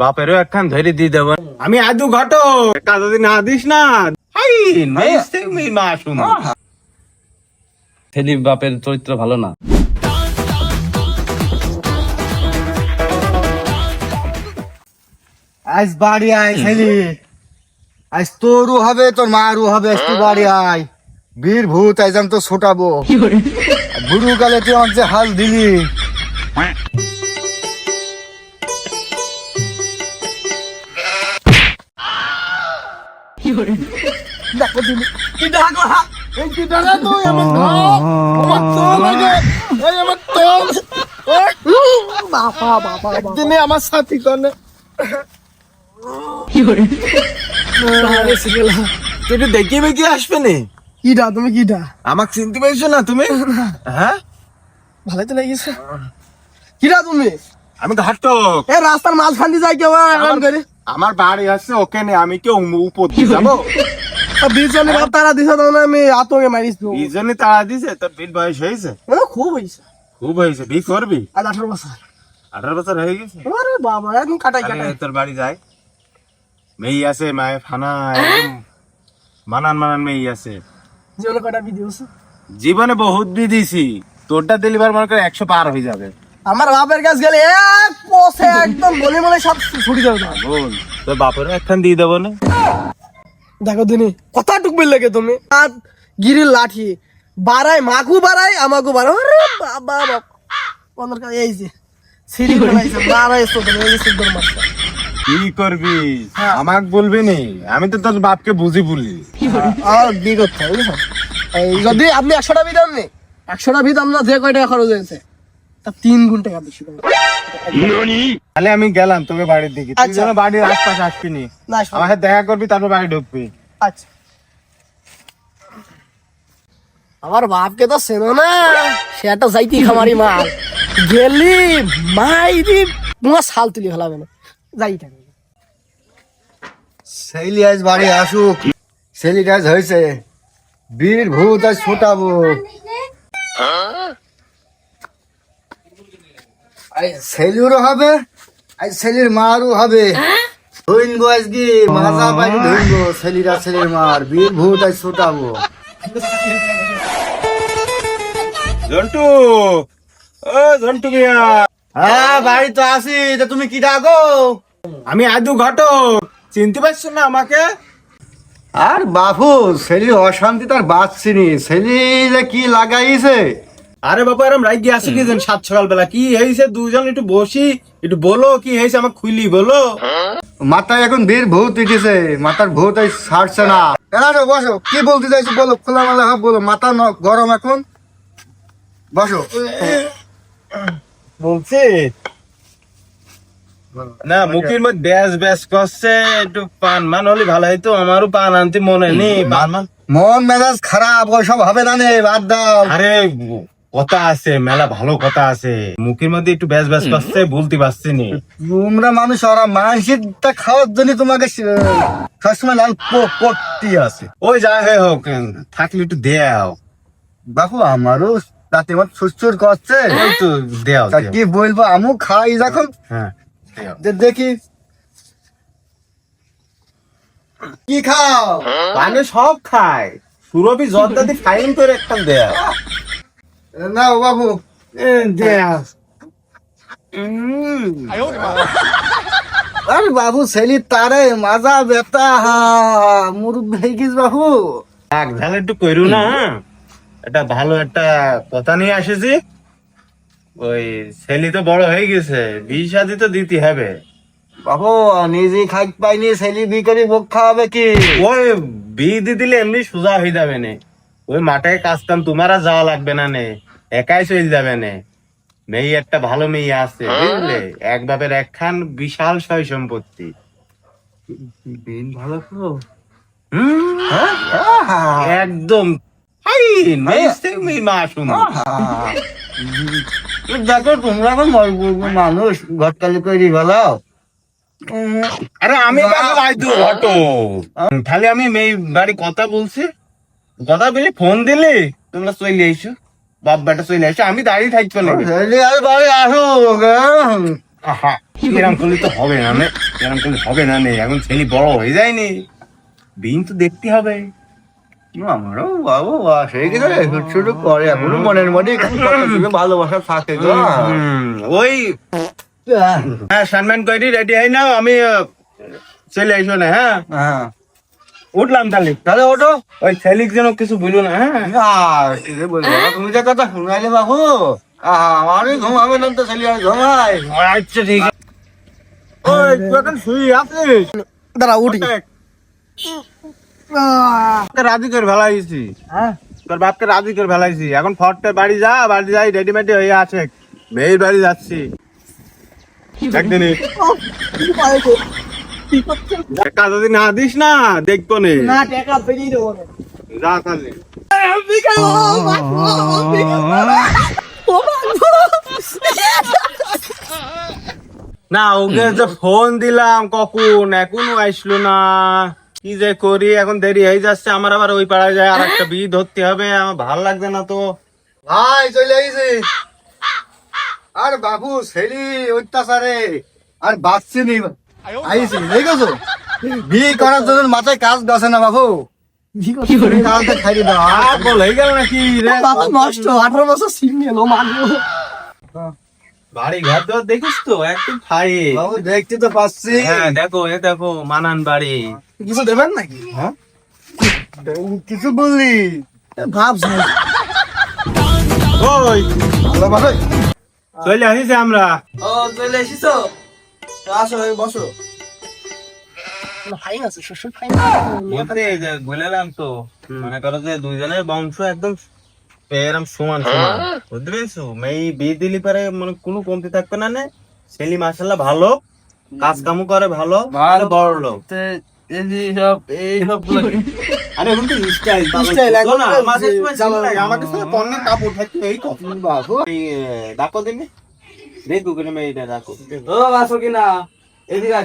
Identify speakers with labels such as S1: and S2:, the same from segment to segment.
S1: বাপেরও একখান ধরে দিয়ে দেব। আমি আদু একটা যদি না দিস না।
S2: বাপের চরিত্র ভালো না।
S3: আজ বাড়ি আয় ছেলে। আজ তোরও হবে তোর মারও হবে আজ তুই বাড়ি আয়। বীর ভূত আজ আমি তো ছোটাবো। বুড়ু কালে তুই আমার যে হাল দিলি।
S4: দিনে আমার সাথী কনে
S1: তুই একটু দেখিয়ে বেঁকিয়ে আসবে নে?
S4: কিটা তুমি কিটা
S1: আমাকে চিনতে পেরেছ না তুমি? হ্যাঁ?
S4: ভালোই তো লেগেছে। কিটা তুমি?
S1: আমি ঘাটক
S4: এ রাস্তার মাঝখান দিয়ে যাই কেউ আরাম করে।
S1: আমার বাড়ি আছে ওখানে আমি কেউ উপর দিয়ে যাব।
S4: বিজনে তারা দিছে তখন আমি আতঙ্কে মারিস দেবো
S1: এই দিছে তোর বিট বয়স হয়েছে?
S4: খুব হয়েছে।
S1: খুব হয়েছে বি করবি?
S4: আজ আঠারো বছর।
S1: আঠারো বছর হয়ে গেছে?
S4: আরে বাবা একদম কাটাই
S1: আরে,
S4: কাটাই
S1: তোর বাড়ি যায় মেয়ে আছে ফানা মানান মানান মেয়ে আছে।
S4: জীবনে কটা
S1: জীবনে বহুত দিয়েছি। তোরটা ডেলিভার মনে করে একশো পার হয়ে যাবে।
S4: আমার বাপের কাছে গেলে এক একদম বলে বলে সব ছুটি যাবে।
S1: বল তোর বাপেরও একখান দিয়ে দেবো না?
S4: দেখো দিনি কথা লাগে তুমি। আর লাঠি বাড়াই মাকু বাড়াই আমাকু বাড়াই আরে বাবা কাছে এই যে সিঁড়ি বানাইছে বাড়াই তো এই যে সিদ্ধর
S1: কি করবি? আমাক বলবি নি? আমি তো তোর বাপকে বুঝি বলি।
S4: আর বুঝছ? যদি আপনি একশোটা বিধান নেই একশোটা বিধান না যে কয় টাকা খরচ হয়েছে? তা তিন গুণ টাকা বেশি করে
S1: তাহলে আমি গেলাম তোকে বাড়ির দিকে। তুই
S4: আচ্ছা।
S1: যেন বাড়ির আশপাশে আসবি নি।
S4: না
S1: আমার সাথে দেখা করবি তারপর বাড়ি ঢুকবি।
S4: আচ্ছা। আমার বাপকে তো চেনো না সে একটা যাইতি খামারি মাল গেলি মাইরি তোমার শাল তুলি ফেলাবে না। যাই থাকে।
S3: ছেলে আজ বাড়ি আসুক। ছেলেটা আজ হয়েছে। বীর ভূত আজ ছোটাবো ছেলেরও হবে আজ ছেলের মারও হবে। ধইনবো আজকে মাজা পানি ধইনবো ছেলেরা ছেলের মার বীর ভূত আজ ছোটাবো।
S1: জন্টু ও জন্টু মিয়া।
S3: হ্যাঁ বাড়ি তো আসি তা তুমি কি ডাকো?
S1: আমি আদু ঘটক চিনতে পারছ না আমাকে?
S3: আর বাপু ছেলের অশান্তি তার বাঁচছিনি ছেলে যে কি লাগাইছে?
S1: আরে বাবা এরম রাইগে আসে কি জান সাত সকাল বেলা? কি হয়েছে? দুজন একটু বসি একটু বলো কি হয়েছে? আমাকে খুইলি বলো।
S3: মাথায় এখন বীর ভূত উঠেছে মাথার ভূত এই ছাড়ছে না। এনারো বসো কি বলতে চাইছো বলো খোলামেলা ভাব বলো মাথা গরম এখন। বসো।
S1: বলছি। না মুখের মধ্যে ব্যাস ব্যাস করছে একটু পান মান হলে ভালো হইতো আমারও পান আনতে মনে নেই পান মান।
S3: মন মেজাজ খারাপ ওইসব হবে না নে বাদ দাও।
S1: আরে কথা আছে মেলা ভালো কথা আছে। মুখের মধ্যে একটু ব্যাস ব্যাস করছে বলতে পারছি নি।
S3: তোমরা মানুষ ওরা মানসিকটা খাওয়ার জন্য তোমাকে সবসময় লাল পট্টি আছে।
S1: ওই যা হয়ে হোক থাকলে একটু দেও
S3: বাপু আমারও তাতে আমার সুস্থর করছে।
S1: ওই তো
S3: কি বলব আমু খাই যখন।
S1: হ্যাঁ
S3: দেখি। কি খাও?
S1: পানে সব খায়। সুরভি জর্দাদি ফাইন করে একটা দেও
S3: না বাবু আরে বাবু ছেলি তারে মাজা বেতা হা মুরুব ভেগিস বাবু।
S1: এক ঝাল একটু কইরু না হ্যাঁ? এটা ভালো একটা কথা নিয়ে আসেছি। ওই ছেলে তো বড় হয়ে গেছে বিয়ে শাদি তো দিতে হবে।
S3: বাবু নিজে খাই পাইনি ছেলি বিকারি ভোগ খাওয়াবে কি?
S1: ওই বিয়ে দিয়ে দিলে এমনি সোজা হয়ে যাবে না। ওই মাঠে কাজ কাম তোমার আর যাওয়া লাগবে না নে। একাই চলে যাবে না। মেয়ে একটা ভালো মেয়ে আছে বুঝলে? এক বাপের একখান বিশাল সয় সম্পত্তি।
S3: দিন ভালো তো।
S1: একদম।
S3: দেখো তোমরা এখন মানুষ ঘটকালি করে বলাও
S1: আরে আমি ঘটো খালি আমি মেয়ে বাড়ি কথা বলছি? কথা বলি ফোন দিলে? তোমরা চলে আইসো বাপ বেটা চলে আসে আমি দাঁড়িয়ে থাকব নাকি
S3: বাড়ি আসো
S1: আহা এরম করলে তো হবে না নে। এরম করলে হবে না নে। এখন ছেলে বড় হয়ে যায়নি। বিন তো দেখতে হবে।
S3: আমারও বাবু সেই কি ছোট করে। এখনও মনের মধ্যে ভালোবাসা থাকে
S1: ওই হ্যাঁ। সানম্যান কয়টি রেডি? হয় না আমি চলে আসব না হ্যাঁ?
S3: হ্যাঁ।
S1: উঠলাম তাহলে।
S3: তাহলে ওটো
S1: ওই ছেলেক যেন কিছু বলল না হ্যাঁ?
S3: তুমি যে কথা শুনাইলে বাবু। আমারই ঘুমাবে না তো ছেলে ঘুমাই।
S1: আচ্ছা ঠিক আছে। ওই তুই এখন আছিস?
S4: দাঁড়া উঠি।
S1: রাজি করে ফেলাইছি।
S3: হ্যাঁ?
S1: তোর বাপকে রাজি করে ফেলাইছি। এখন ফটতে বাড়ি যা বাড়ি যাই রেডিমেড হয়ে আছে। মেয়ের বাড়ি যাচ্ছি। একদিন
S4: কি পাইছে? কি করছে?
S1: টাকা যদি না দিস না দেখব নে।
S4: না টাকা ফেরিয়ে দেবো।
S1: যা তাহলে। ওকে যে ফোন দিলাম কখন? এখনও আসলো না। কি যে করি এখন দেরি হয়ে যাচ্ছে। আমার আবার ওই পাড়ায় যায় আর একটা বিয়ে ধরতে হবে। আমার ভালো লাগছে না তো।
S3: ভাই চলে আইছি। আর বাবু ছেলি অত্যাচারে। আর বাঁচছে বিয়ে করার জন্য মাথায় কাজ গেছে না বাবু কাজটা খাইয়ে দাও
S1: আর বল হয়ে গেল নাকি রে?
S4: নষ্ট আঠারো বছর
S1: বাড়ি ঘর তো দেখিস তো একদম খাই
S3: বাবু দেখতে তো পাচ্ছি।
S1: হ্যাঁ দেখো এ দেখো মানান বাড়ি।
S4: কিছু দেবেন নাকি?
S3: হ্যাঁ? কিছু বললি?
S4: ভাবছি।
S1: ওই। চলে আসিস আমরা।
S4: ও চলে এসেছ? আসো বসো। ফাইন আছে? শ্বশুর ফাইন
S1: বলতে যে বলেলাম তো মনে করো যে দুইজনের বংশ একদম এরম সমান সমান। বুঝতে পেরেছ? মেয়ে বিয়ে দিলি পারে মানে কোনো কমতি থাকবে না নে। ছেলে মাসাল্লাহ ভালো কাজ কামও করে ভালো ভালো। বড় লোক। আরে এখন তো স্টাইল
S4: Style, এখন তো
S1: আমাকে
S4: যে
S1: সময়
S4: জামা-
S1: জামা আমাকে সময় পণ্যের কাপড় থাকতে এই কথা
S3: বাবু।
S1: ডাকো দিনে দেখো করে মেয়েটা
S4: ও আসো কিনা। এদিকে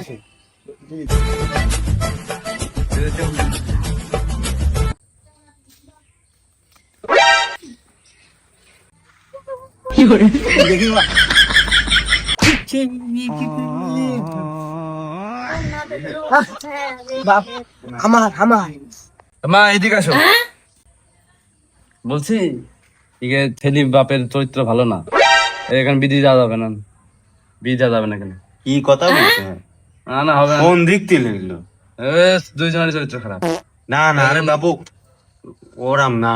S4: আমার আমার
S2: মা এদিকে আসো। বলছি ছেলে বাপের চরিত্র ভালো না। এখানে বিধি দেওয়া যাবে না। বিধি দেওয়া যাবে না এখানে।
S1: কি কথা বলছে?
S2: না না হবে না।
S1: কোন দিক দিয়ে লিখলো?
S2: দুইজনের চরিত্র খারাপ।
S1: না না আরে বাবু ওরাম না।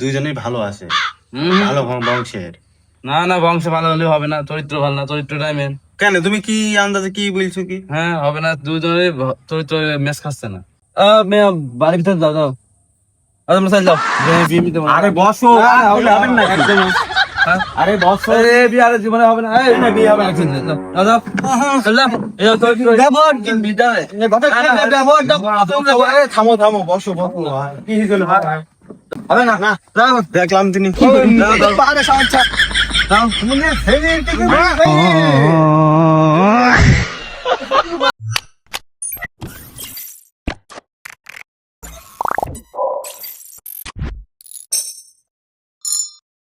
S1: দুইজনেই ভালো আছে। ভালো বংশের।
S2: না না বংশ ভালো হলে হবে না। চরিত্র ভালো না চরিত্রটাই মেন
S1: কেন তুমি কি আন্দাজে কি বলছো কি?
S2: হ্যাঁ হবে না দুজনের চরিত্র ম্যাচ খাচ্ছে না। বাড়ির ভিতরে যাও যাও। আরে
S1: বসো।
S2: হবে না,
S1: আরে বস
S2: আরে, বিয়ে আর জীবনে হবে না। এই, না, বিয়ে হবে না চলে যাও, যাও, যাও। চলে যাও। এই যাও,
S3: ব্যবহার কি?
S2: বিদায়।
S3: এ কথা
S1: আরে থামো থামো বসো বসো। কি হলো
S3: হবে না?
S1: না। দেখলাম তিনি।
S3: পারে সাহায্য
S2: দাও
S3: তুমি ছেলে থেকে